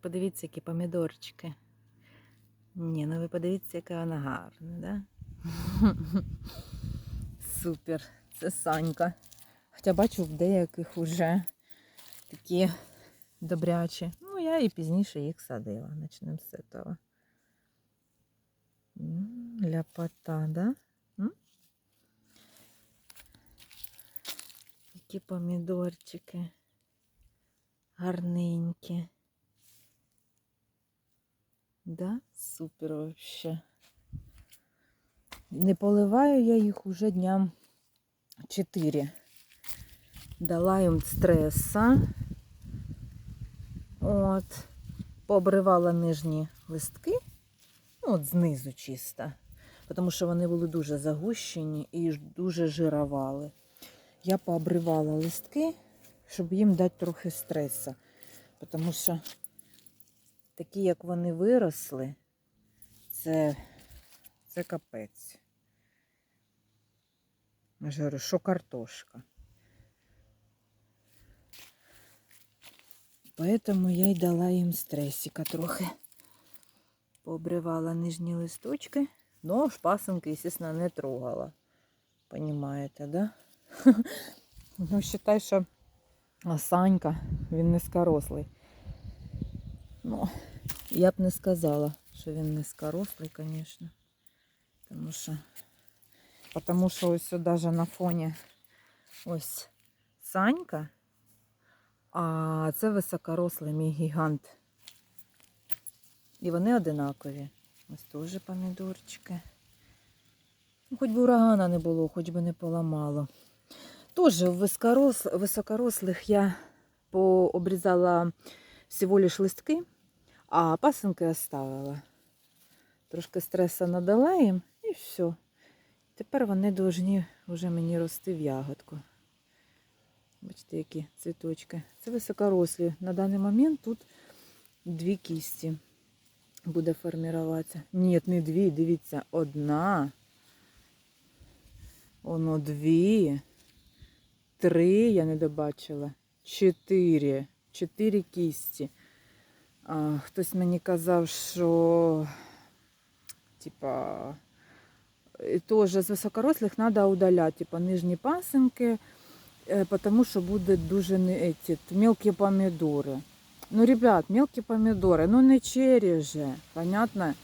Подивіться, які помідорчики. Ні, ну ви подивіться, яка вона гарна, да? Супер, це Санька. Хоча бачу, в деяких уже такі добрячі. Ну, я і пізніше їх садила. Начнемо з цього. Ляпота, да? Які помідорчики. Гарненькі. Да, супер вообще. Не поливаю я їх уже дням 4. Дала їм стреса. От. Пообривала нижні листки. Ну, от знизу чисто. Тому що вони були дуже загущені і дуже жирували. Я пообривала листки, щоб їм дати трохи стреса. Тому що такі, як вони виросли, це, це капець. Я говорю, що картошка. Поэтому я й дала їм стресика трохи. Пообривала нижні листочки, но ж пасенки, естественно, не трогала. Понимаєте, да? Ну, вважай, що Санька, він низькорослий. Ну, я б не сказала, що він низькорослий, звісно. Тому що, тому що ось навіть на фоні ось Санька, а це високорослий мій гігант. І вони одинакові. Ось теж помідорчики. Ну, Хоч би урагана не було, хоч би не поламало. Теж високорослих я пообрізала всього лиш листки, а пасинки оставила. Трошки стреса надала їм і все. Тепер вони повинні вже мені рости в ягодку. Бачите, які цвіточки. Це високорослі. На даний момент тут дві кісті буде формуватися. Ні, не дві, дивіться, одна. Воно дві. Три я не добачила. Чотири. Чотири кісті. Хтось мені казав, що типа теж з високорослих треба удаляти, типа нижні пасинки, е, тому що буде дуже эти, мелкі помідори. Ну, ребят, мелкі помідори, ну не черри же, понятно?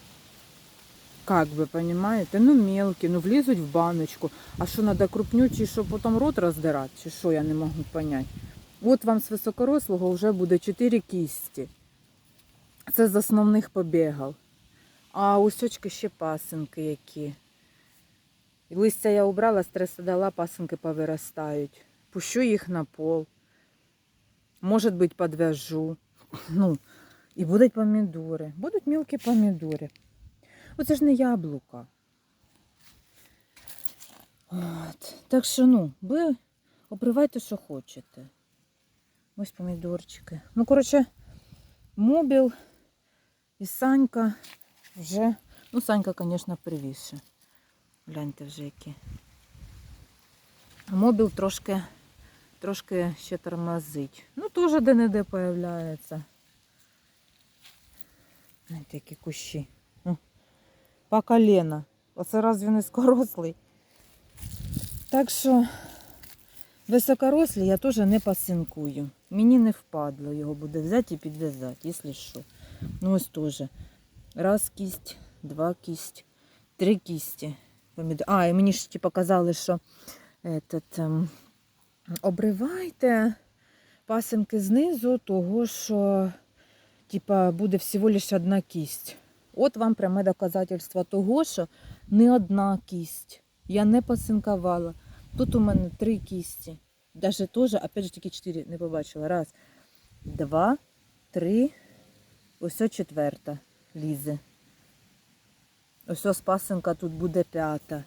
Как бы, понимаете? Ну, мелкі, ну влізуть в баночку. А що, треба крупнючий, щоб потім рот роздирати? Чи що, я не можу понять. От вам з високорослого вже буде 4 кісті. Це з основних побігів. А усьочки ще пасинки які. Листя я убрала, стреса дала, пасинки повиростають. Пущу їх на пол. Може бути, подвяжу. Ну, і будуть помідори. Будуть мілкі помідори. Оце ж не яблука. От. Так що, ну, ви обривайте, що хочете. Ось помідорчики. Ну, коротше, мобіл і Санька вже. Ну, Санька, звісно, привіше. Гляньте вже які. Мобіл трошки, трошки ще тормозить. Ну, теж де-не-де появляється. Гляньте, які кущі. По колено. Оце разве не скорослий. Так що високорослі я теж не пасинкую. Мені не впадло його буде взяти і підв'язати, якщо що. Ну ось теж. Раз кість, два кість, три кісті. А, і мені ж типу, казали, що этот, ем, обривайте пасинки знизу, того що типа, буде всього лише одна кість. От вам пряме доказательство того, що не одна кість. Я не пасинкувала. Тут у мене три кісті. Даже теж, опять же, тільки чотири не побачила. Раз, два, три, ось четверта лізе. Ось ось пасинка тут буде п'ята.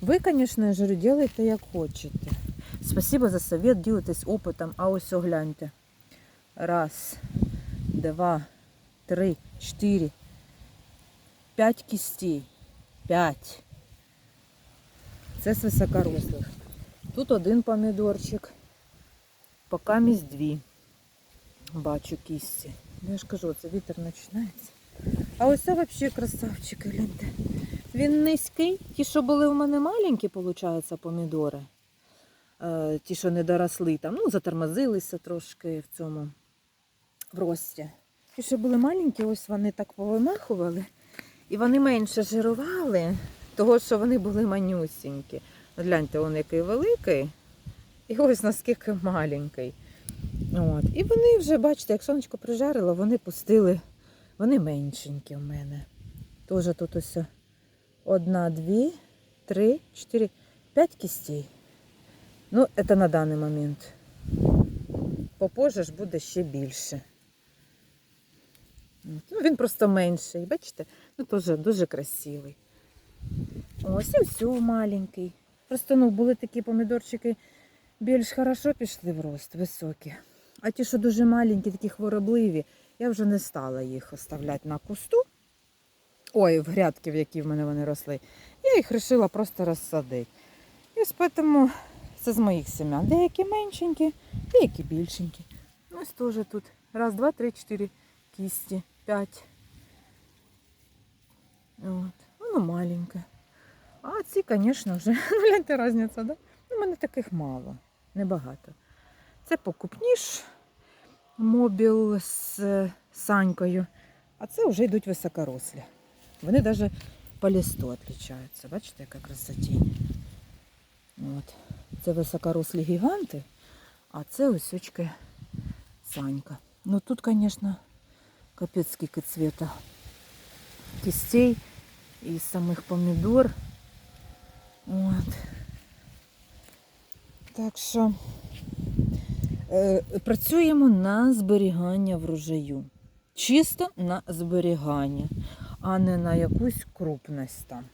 Ви, звісно, ж говорю, як хочете. Спасибо за совет, ділитесь опитом, а ось огляньте. Раз, два, три, чотири, п'ять кістей. П'ять. Це з високорослих. Тут один помідорчик. Поки мість дві. Бачу кісті. Я ж кажу, це вітер починається. А ось це взагалі красавчики, гляньте. Він низький. Ті, що були у мене маленькі, виходить, помідори. Е, ті, що не доросли, там, ну, затормозилися трошки в цьому в рості. Ті, що були маленькі, ось вони так повимахували. І вони менше жирували, того, що вони були манюсінькі. Гляньте, він який великий. І ось наскільки маленький. От. І вони вже, бачите, як сонечко прижарило, вони пустили, вони меншенькі в мене. Тоже тут ось одна, дві, три, чотири, п'ять кістей. Ну, це на даний момент. Попозже ж буде ще більше. Ну, він просто менший, бачите? Ну, теж дуже красивий. Ось і все маленький. Просто ну, були такі помідорчики більш хорошо пішли в рост, високі. А ті, що дуже маленькі, такі хворобливі, я вже не стала їх оставляти на кусту. Ой, в грядки, в які в мене вони росли. Я їх вирішила просто розсадити. І тому це з моїх семян. Деякі меншенькі, деякі більшенькі. Ось теж тут. Раз, два, три, чотири кісті, п'ять. От. Воно маленьке. А ці, звісно, вже, ну, гляньте, різниця, да? У мене таких мало, небагато. Це покупніш мобіл з санькою, а це вже йдуть високорослі. Вони навіть по листу відрізняються. Бачите, яка красотінь. От. Це високорослі гіганти, а це ось санька. Ну тут, звісно, капець скільки цвіта кістей і самих помідор. От. Так що працюємо на зберігання врожаю. Чисто на зберігання, а не на якусь крупність там.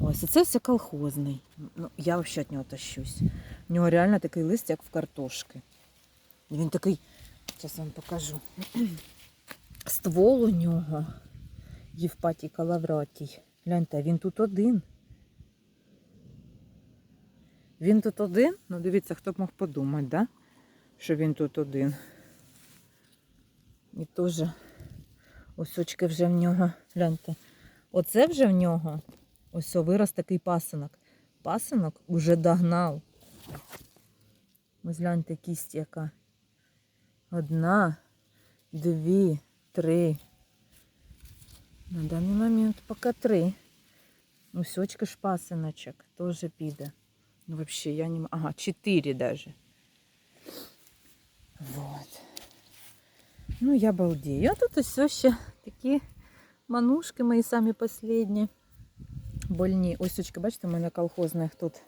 Ось, це все колхозний. Ну, я взагалі від нього тащусь. У нього реально такий лист, як в картошки. Він такий, зараз вам покажу. Ствол у нього Євпатій Калавратій. Гляньте, він тут один. Він тут один? Ну, дивіться, хто б мог подумати, да? Що він тут один. І теж осочки вже в нього. Гляньте. Оце вже в нього. Ось вирос такий пасинок. Пасинок уже догнав. Ось гляньте кість яка. Одна, дві, три. На даний момент поки три. Усечка ж пасиночок теж піде. Ну, вообще, я не... Ага, четыре даже. Вот. Ну, я балдею. А тут все ще такі манушки мої самі последні. Больні. Ось, очки, бачите, у мене колхозних тут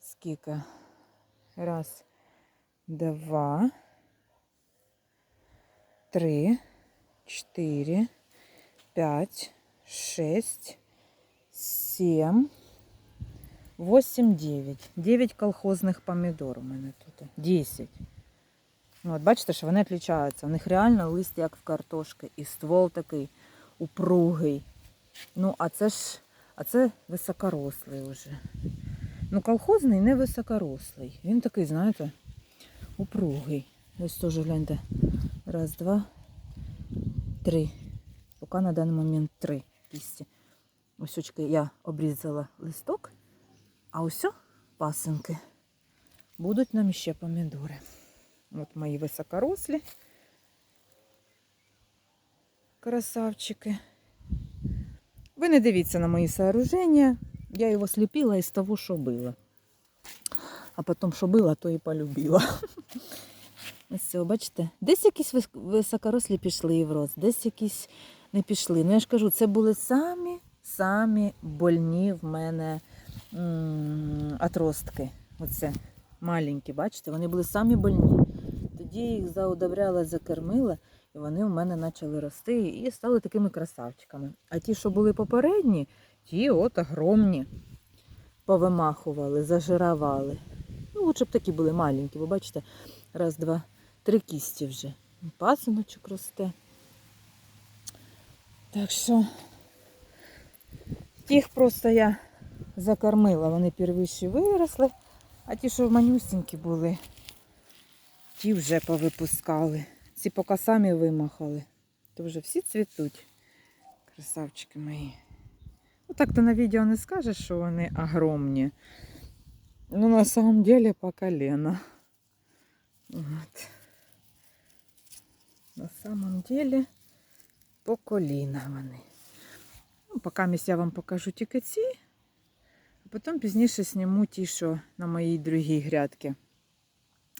скільки? Раз, два, три, чотири, п'ять, шесть, сім. 8-9. 9 колхозних помідор у мене тут. 10. Ну, От бачите, що вони відрізняються. У них реально лист як в картошки. І ствол такий упругий. Ну, а це ж, а це високорослий вже. Ну, колхозний не високорослий. Він такий, знаєте, упругий. Ось теж гляньте. Раз, два, три. Поки на даний момент три кісті. Ось очки я обрізала листок. А ось пасинки. Будуть нам ще помідори. От мої високорослі. Красавчики. Ви не дивіться на мої сооруження. Я його сліпила із того, що було. А потім, що було, то і полюбила. Ось бачите, десь якісь високорослі пішли в рост, десь якісь не пішли. Ну я ж кажу, це були самі самі больні в мене м, отростки. Оце маленькі, бачите, вони були самі больні. Тоді їх заудобряла, закормила, і вони у мене почали рости і стали такими красавчиками. А ті, що були попередні, ті от огромні. Повимахували, зажиравали. Ну, лучше б такі були маленькі, ви бачите, раз, два, три кісті вже. Пасиночок росте. Так що тих просто я закормила, вони первіші виросли, а ті, що манюсінькі були, ті вже повипускали. Ці поки самі вимахали. То вже всі цвітуть. Красавчики мої. Ну так то на відео не скажеш, що вони огромні. Ну, на самом деле по колено. Вот. На самом деле по коліна вони. Ну, поки я вам покажу тільки ці, а потім пізніше зніму ті, що на моїй другій грядці.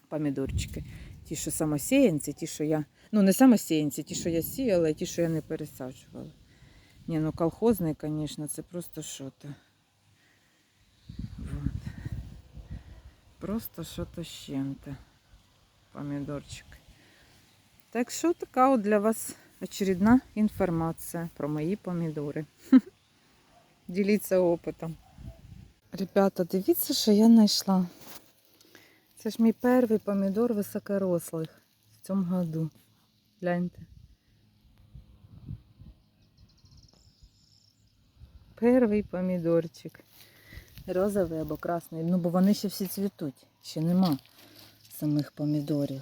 Помідорчики. Ті, що самосіянці, ті, що я. Ну, не самосіянці, ті, що я сіяла, і ті, що я не пересаджувала. Ні, ну колхозний, звісно, це просто що-то. Вот. Просто що-то з чим-то. Помідорчик. Так що така от для вас очередна інформація про мої помідори. Діліться опитом. Ребята, дивіться, що я знайшла. Це ж мій перший помідор високорослих в цьому году. Гляньте. Перший помідорчик. Розовий або красний. Ну, бо вони ще всі цвітуть. Ще нема самих помідорів.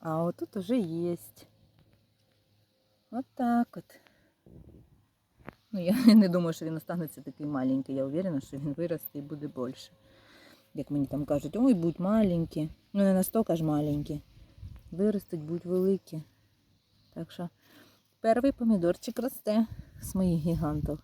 А отут уже є. От так от. Ну, я не думаю, що він останеться такий маленький. Я уверена, що він виросте і буде більше. Як мені там кажуть, ой, будь маленькі. Ну, не настільки ж маленькі. Виростуть, будь великі. Так що перший помідорчик росте з моїх гігантів.